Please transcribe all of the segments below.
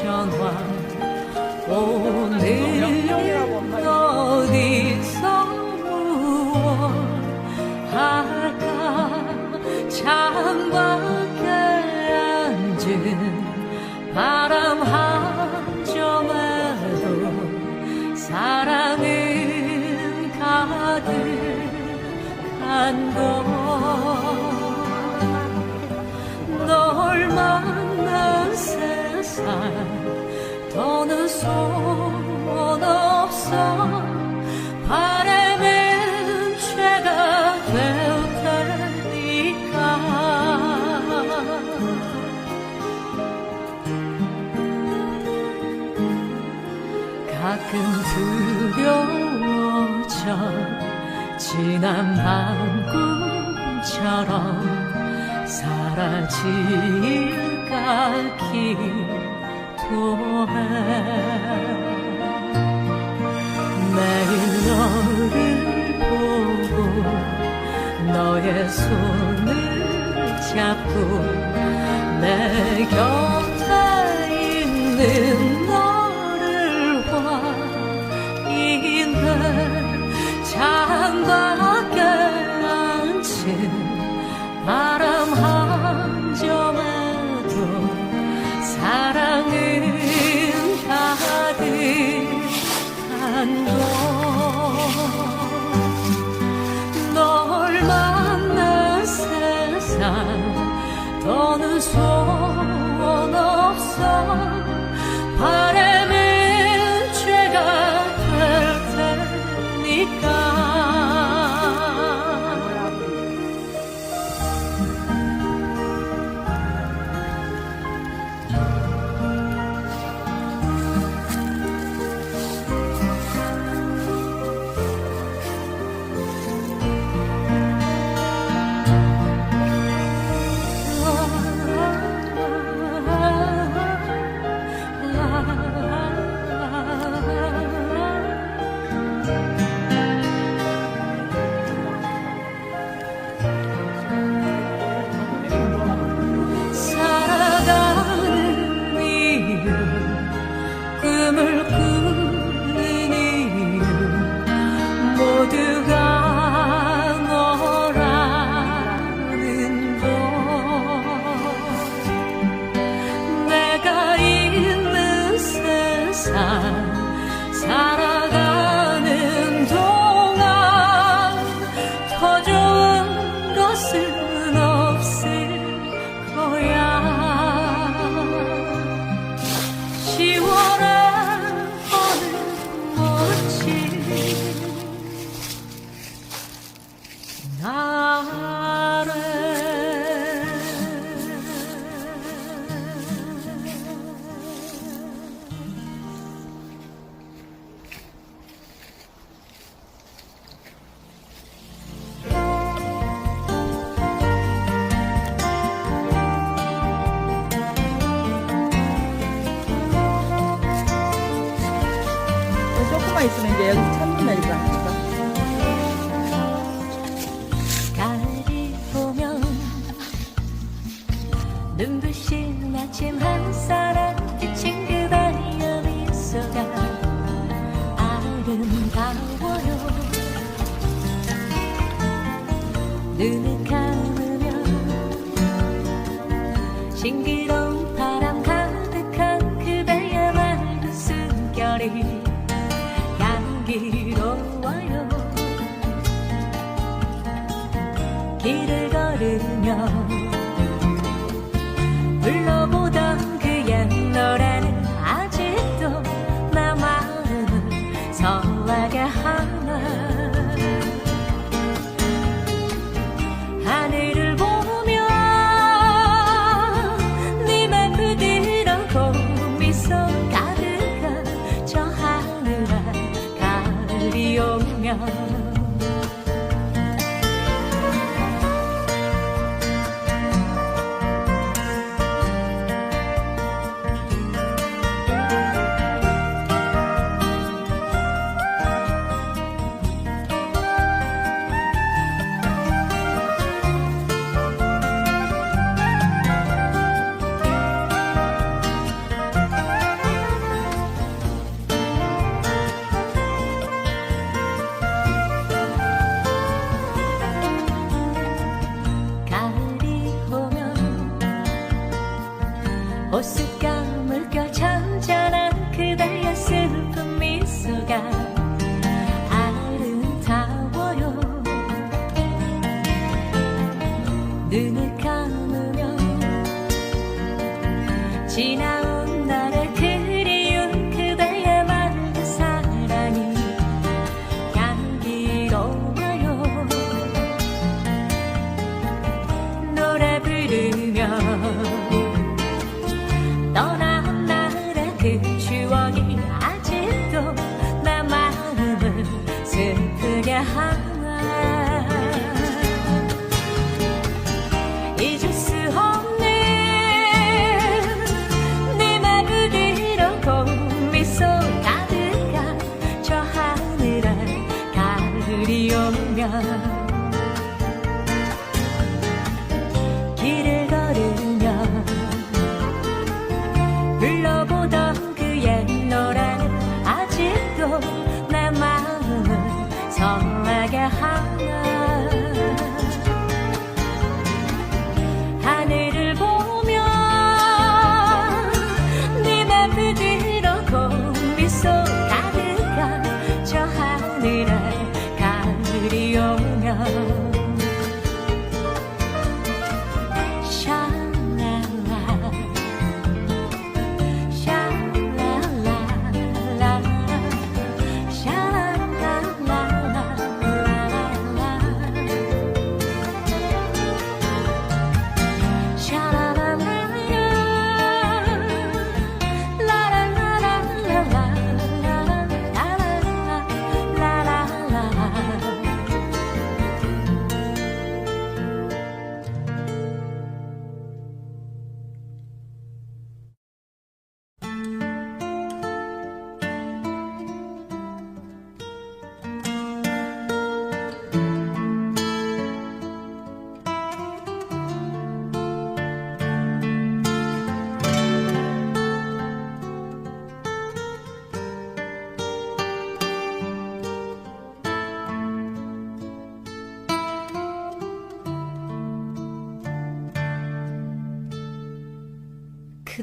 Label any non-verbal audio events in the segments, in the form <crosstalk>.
전화. 오늘 어디서 무엇 할까? 창밖에 앉은 바람 한 점에도 사랑은 가득한 곳널 만난 세상 가끔 두려워져 지난 밤 꿈처럼 사라질까 기도해. 내일 너를 보고 너의 손을 잡고 내 곁에 있는 괴로워요. 길을 걸으며 눈을 감으면 지나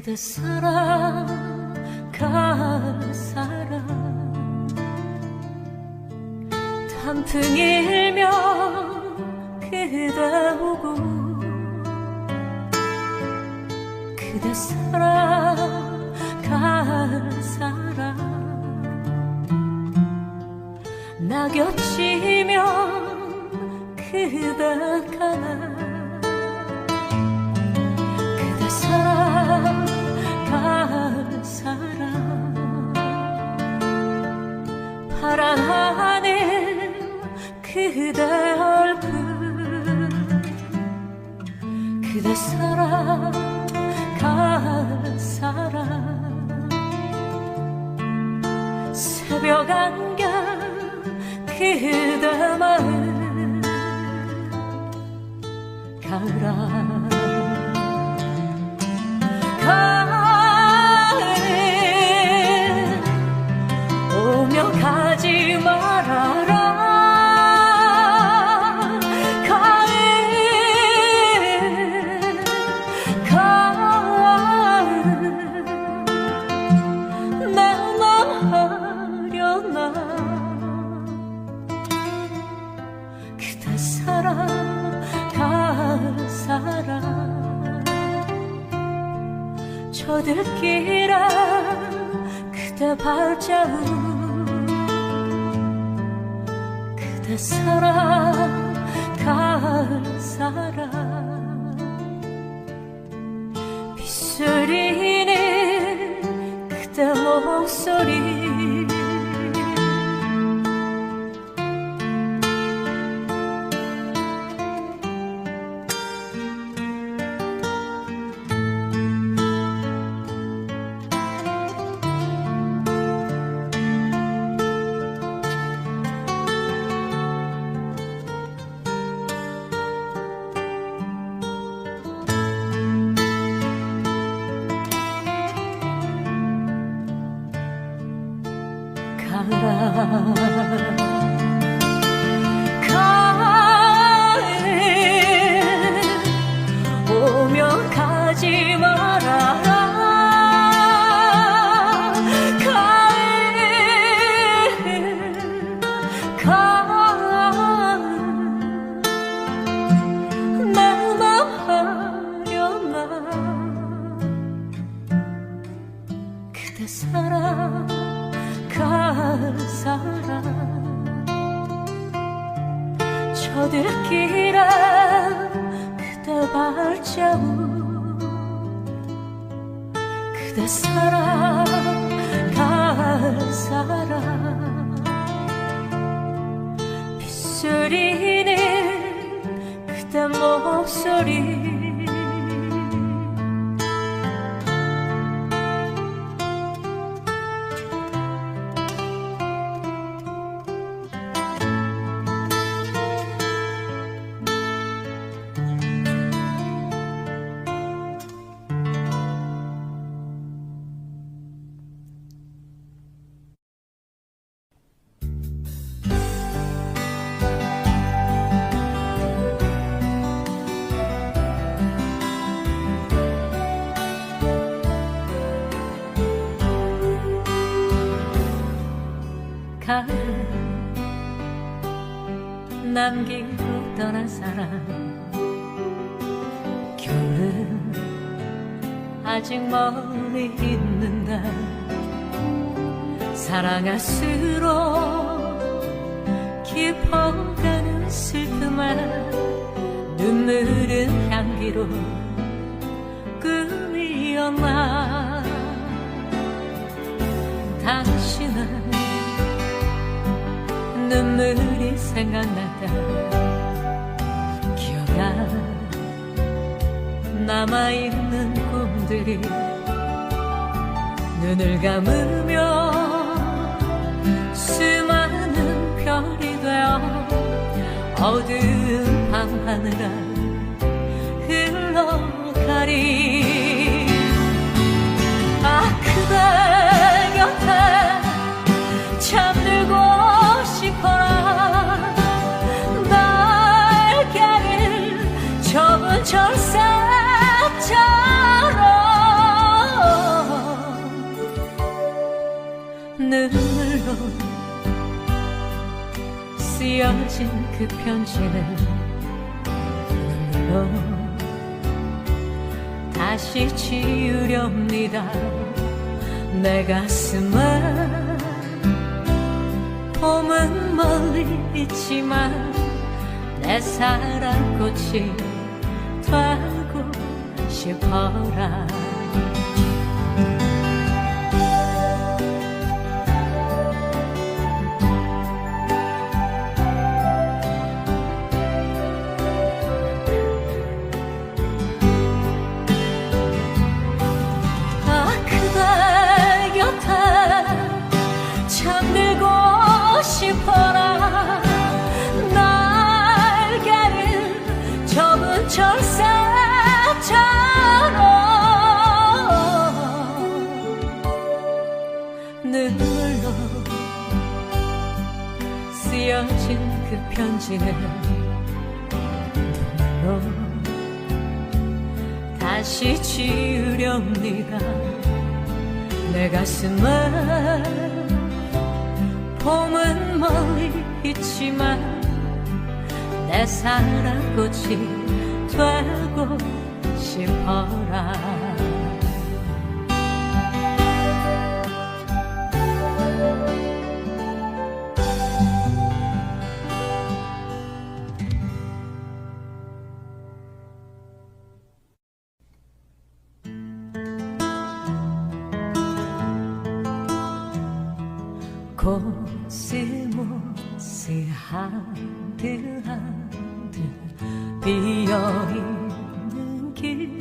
그대 사랑갈 사람. 단풍이 일면 가라. أسرار 가라 저들끼란 그대 발자국 그대 사랑 가을 사랑. 빗소리는 그대 목소리 가을 남기고 떠난 사람. 겨울은 아직 멀리 있는다 사랑할수록 깊어가는 슬픔아 눈물은 향기로 꿈이었나 눈물이 생각나다. 기억나? 남아있는 꿈들이 눈을 감으며 수많은 별이 되어 어두운 밤하늘아 흘러가리 쓰여진 그 편지는 눈물로 다시 지우렵니다. 내 가슴은 봄은 멀리 있지만 내 사랑꽃이 되고 싶어라 그 편지는 눈물로 다시 지우렵니다. 내 가슴은 봄은 멀리 있지만 내 사랑꽃이 되고 싶어라 코스모스 한들 한들 비어있는 길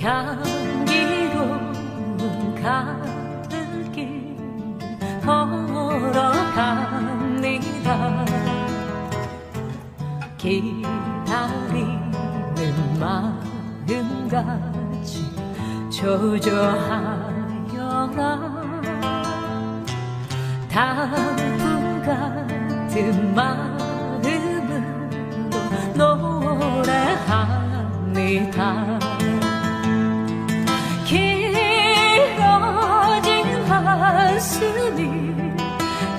향기로운 가을길 걸어갑니다 기다리는 마음같이 조조하여라 단풍 같은 마음으로 노래합니다. 길어진 한숨이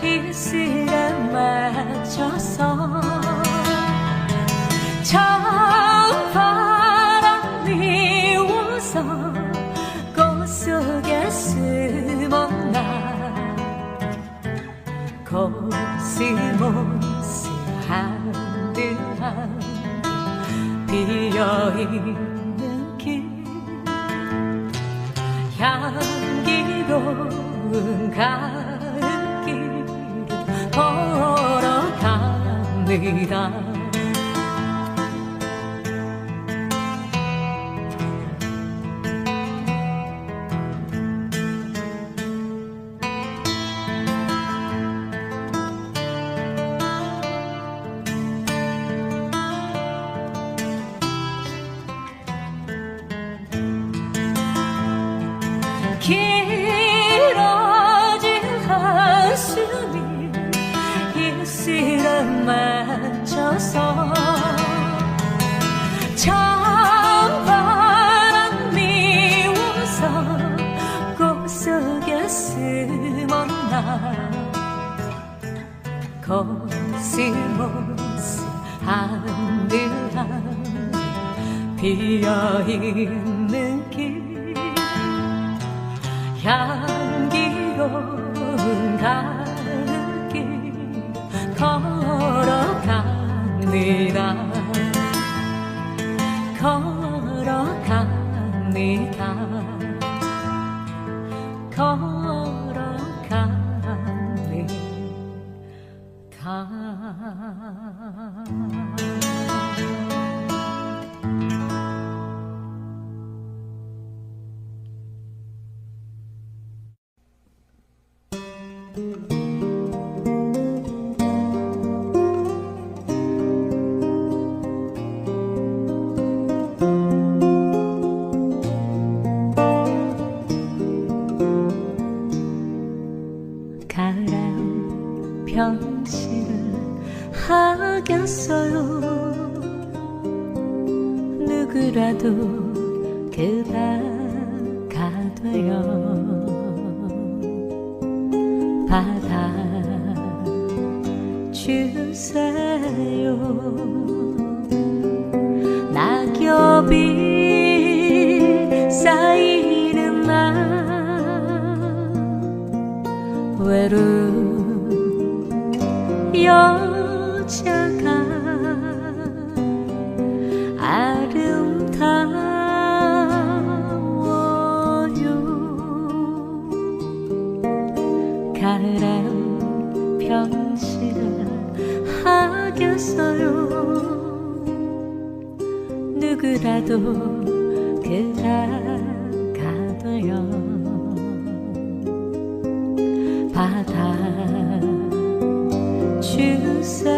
이슬에 맺혀서 찬 비어있는 길. 향기로운 가을길 걸어갑니다 숨었나 코스모스 한들 한들 비어있는 길 향기로운 가을길 걸어갑니다. 걸어갑니다. 걸어 갑니 <laughs> 주세요 낙엽이 쌓이는 날 외로운 여자 누구라도 되어 받아 주세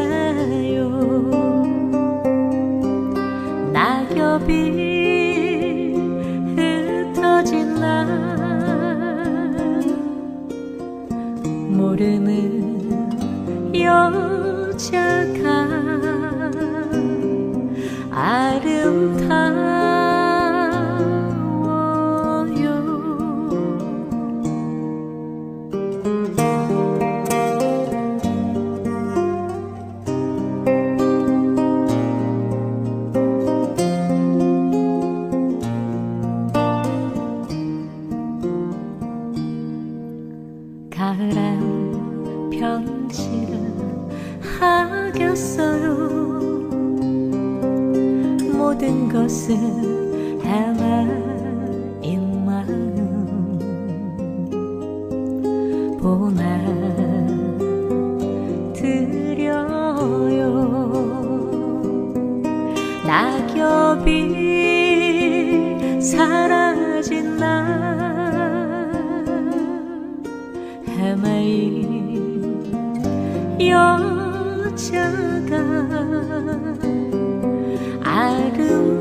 헤맬 여자가 아름